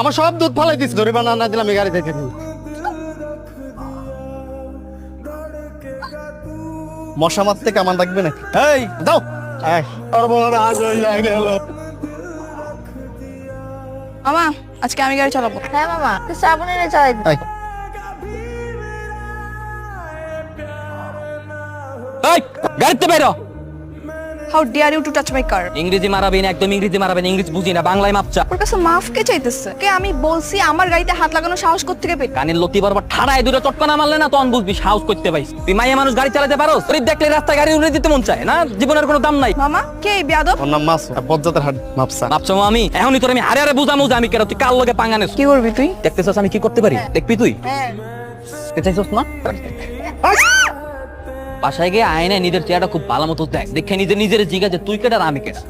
আমার সব দুধ ফালাই দিস ধরে বানা না দিলে আমি গাড়ি থেকে দিই মশা মারতে কামান রাখবে নাকি? এই দাও। এই, না। মামা আজকে আমি গাড়ি চালাবো। হ্যাঁ মামা। তুই শ্রাবণ এনে চালাই। এই, এই গাড়িতে বেরো। How dare you to touch my car ইংরেজি মারাবেন একদম ইংরেজি মারাবেন ইংরেজি বুঝি না বাংলায় মাপচা ওর কাছে মাফ কে চাইতেছে? কে আমি বলছি আমার গাড়িতে হাত লাগানো সাহস করতে পেয়ে কানের লতি বরাবর ঠাড়ায় দূরে চটকনা মারলে না তখন বুঝবি সাহস করতে পাইস তুই মাইয়া মানুষ গাড়ি চালাতে পারো শরীর দেখলে রাস্তায় গাড়ি উড়ে দিতে মন চায় না? জীবনের কোনো দাম নাই। মামা কে এই বেয়াদব? ওর নাম মাসু বজ্জাতের হাট মাপসা ভাবছ আমি? এখনই তোর আমি হারে হারে বুঝামু যে আমি কেন তুই কার লগে পাঙ্গানেছ কি করবি তুই? দেখতেছস আমি কি করতে পারি? দেখবি তুই? হ্যাঁ। চাইছস না? বাসায় গিয়ে আয়নায় নিজের চেহারাটা খুব ভালো মতো দেখ। দেখে নিজে নিজের জিজ্ঞাসা, তুই কেটা আর আমি কেটা